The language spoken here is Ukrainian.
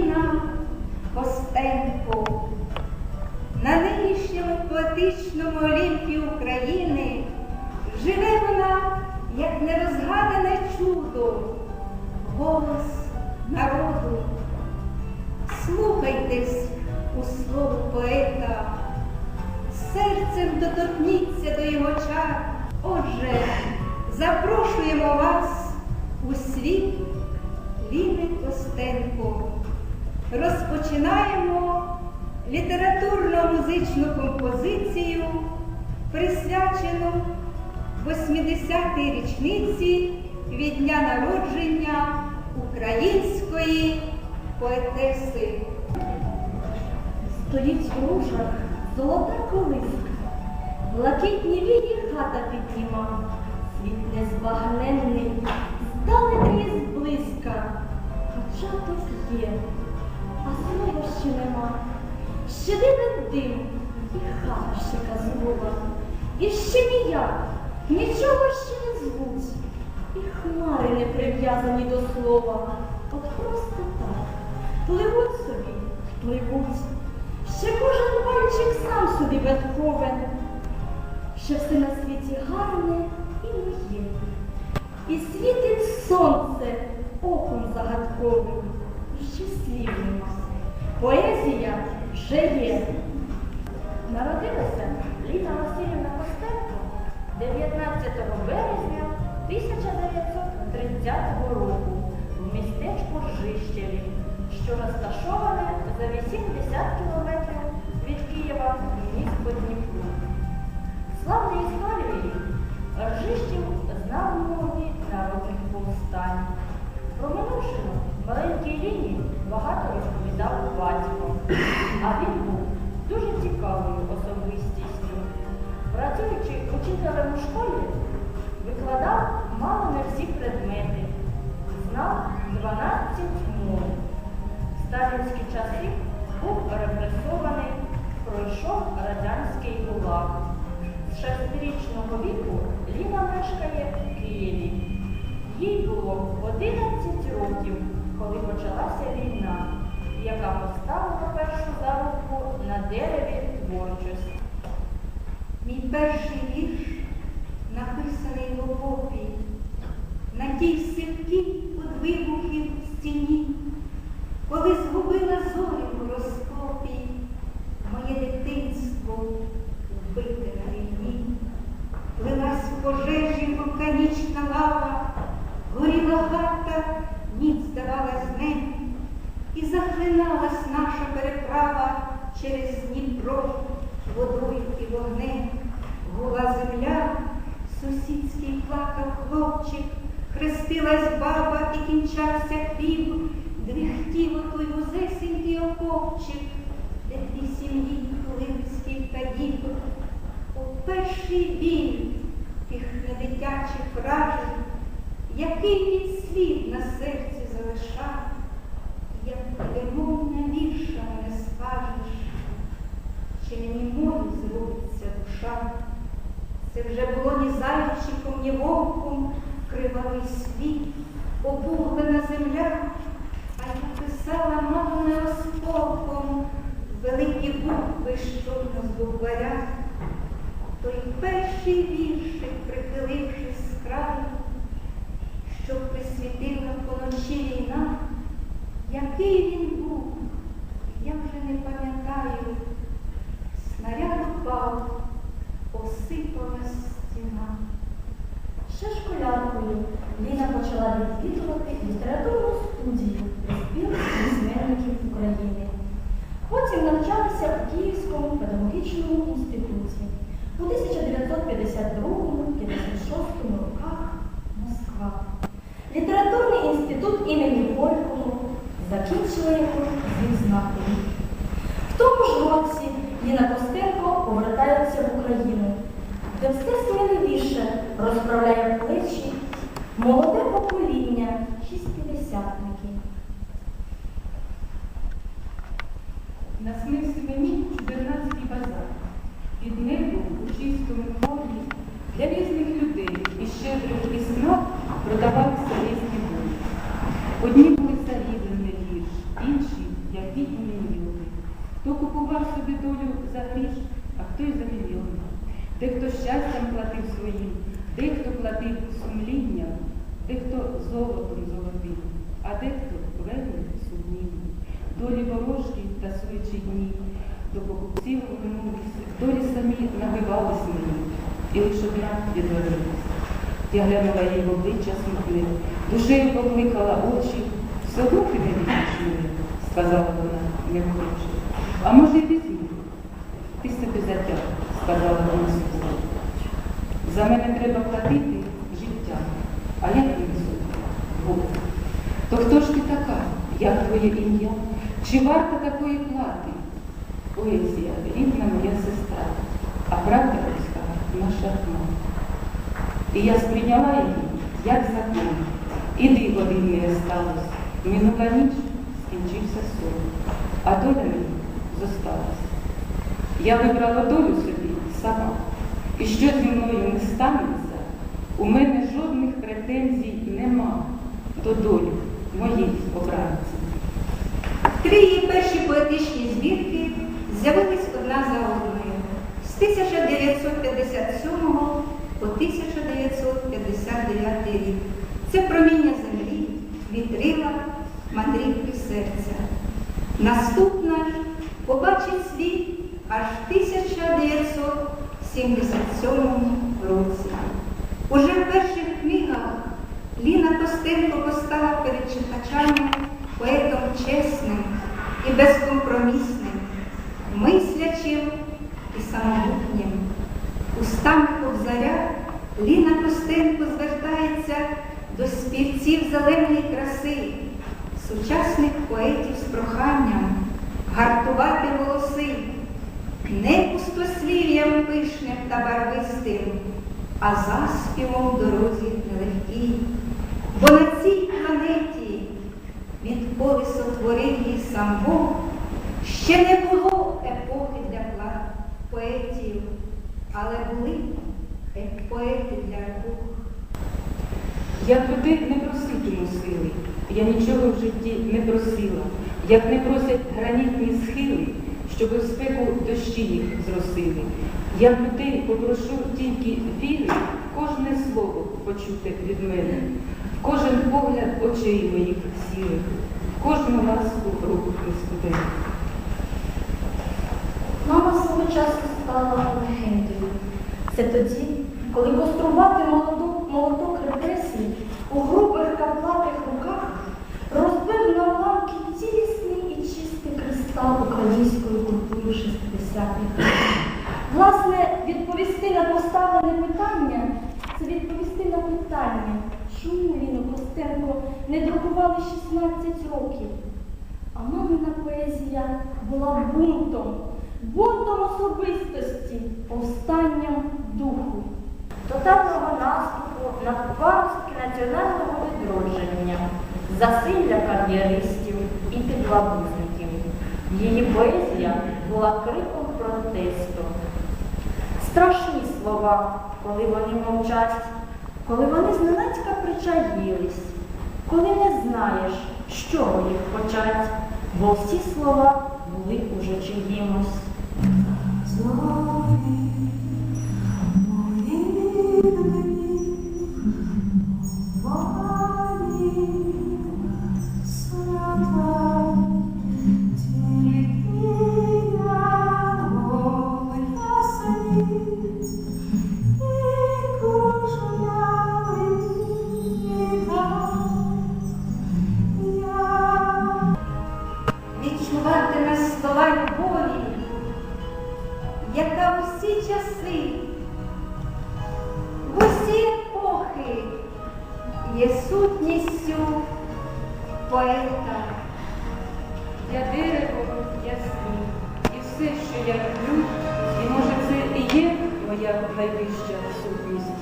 Ліна Костенко. На нинішньому поетичному Олімпі України живе вона, як нерозгадане чудо, голос народу. Слухайтесь у слово поета, серцем доторкніться до його чар. Отже, запрошуємо вас у світ Розпочинаємо літературно-музичну композицію, присвячену 80-й річниці від дня народження української поетеси. Стоїть в ружах золота колиска, блакитні вії хата підніма, світ незбагненний, здалеки зблизька, хоча хтось є, Ще дивен дим, і хата ще казлова, і ще ніяк, нічого ще не звуть, і хмари не прив'язані до слова, от просто так, пливуть собі, пливуть. Ще кожен пальчик сам собі Бетховен, що все на світі гарне і моє. І світить сонце оком загадковим, ще слів нема. Поезія вже є. Народилася Ліна Васильівна Костенко 19 березня 1930 року в містечку Жищеві, що розташоване за 80 кілометрів від Києва в місто Дніпро. Славної історії мешкає в Києві. Їй було 11 років, коли почалася війна, яка поставила першу зарубку на дереві творчості. Мій перший вірш написаний в окопі, на тій сипкій под вибухів стіні, коли згубила зорі в розкопі, моє дитинство вбите захлиналась наша переправа через Дніпро водою і вогнем. Гула земля, сусідський плакав хлопчик, хрестилась баба і кінчався пів, дріхтів отой вузесенький окопчик, де дві сім'ї колинський та дід. У перший біль тих недитячих вражень, який він слід на серці залишав, як вірша не скажеш, чи німою зробиться душа. Це вже було ні зайчиком, ні вовком кривавий світ, обуглена земля, а я писала мало не осколком великі букви, що на здобаря. Той перший віршик, прихилившись з краю, що присвітила поночі війна, який він був, я вже не пам'ятаю, снаряд упав, осипалась стіна. Ще школяркою Ліна почала відвідувати літературну студію спілки письменників України. Потім навчалася у Київському педагогічному інституті. У 1952-56 закінчила його з відзнакою. В тому ж році Ліна Костенко повертається в Україну, де все сміливіше розправляє плечі молоде покоління шістидесятників. Наснився мені бідні мільйони. Хто купував собі долю за гріш, а хто й за мільйони. Дехто щастям платив своїм, дехто платив сумлінням, дехто золотом золотим, а дехто вельми сумнів. Долі ворожкі та суючі дні, до покупців вернулися, долі самі набивались мені, і лише одна відвернулася. Я глянула їй в обличчя смутне, душею покликала очі. Все одно не мене, сказала вона неохоче. А може й візьму? Ти собі затяг, сказала вона сльозами. За мене треба платити життя. А мені судити? Бог. То хто ж ти така? Як твоє ім'я? Чи варта такої плати? Поезія, рідна моя сестра, а правда людська наша мати. І я сприйняла її, як закон. І диво неї сталося. Минула ніч, скінчився сон, а доля мені зосталася. Я вибрала долю собі сама. І що зі мною не станеться, у мене жодних претензій нема до долі моїй обранці. Три її перші поетичні збірки з'явились одна за одною з 1957 по 1959 рік. Це проміння землі, вітрила, мандрівки серця. Наступна ж побачить світ аж в 1977 році. Уже в перших книгах Ліна Костенко постала перед читачами поетом чесним і безкомпромісним, мислячим і самобутнім. Устами Кобзаря Ліна Костенко звертається до співців зеленої краси, сучасних поетів з проханням, гартувати голоси, не пустослів'ям пишним та барвистим, а заспівом дорозі нелегкій. Бо на цій планеті відколи сотворив її сам Бог, ще не було епохи для поетів, але були поети для епох. Я туди не я нічого в житті не просила, як не просять гранітні схили, щоб в спеку дощі їх зросили. Я людей попрошу тільки віри, кожне слово почути від мене, кожен погляд очей моїх сірих, кожну ласку рук студентів. Мама свого часу стала легендою. Це тоді, коли кострувати молоток, репресій у грубих каплатих чистий кристал української культури 60-х. років. Власне, відповісти на поставлене питання це відповісти на питання, чому Ліну Костенко не друкували 16 років. А мамина поезія була бунтом, бунтом особистості, повстанням духу. Тотального наступу на паростки національного відродження, засилля кар'єристів і підлабузників. Її поезія була криком протесту. Страшні слова, коли вони мовчать, коли вони зненацька причаїлись, коли не знаєш, з чого їх почать, бо всі слова були уже чиїмось. Є сутністю поета. Я дерево, я сніг, і все, що я люблю, і може це і є моя найвища сутність.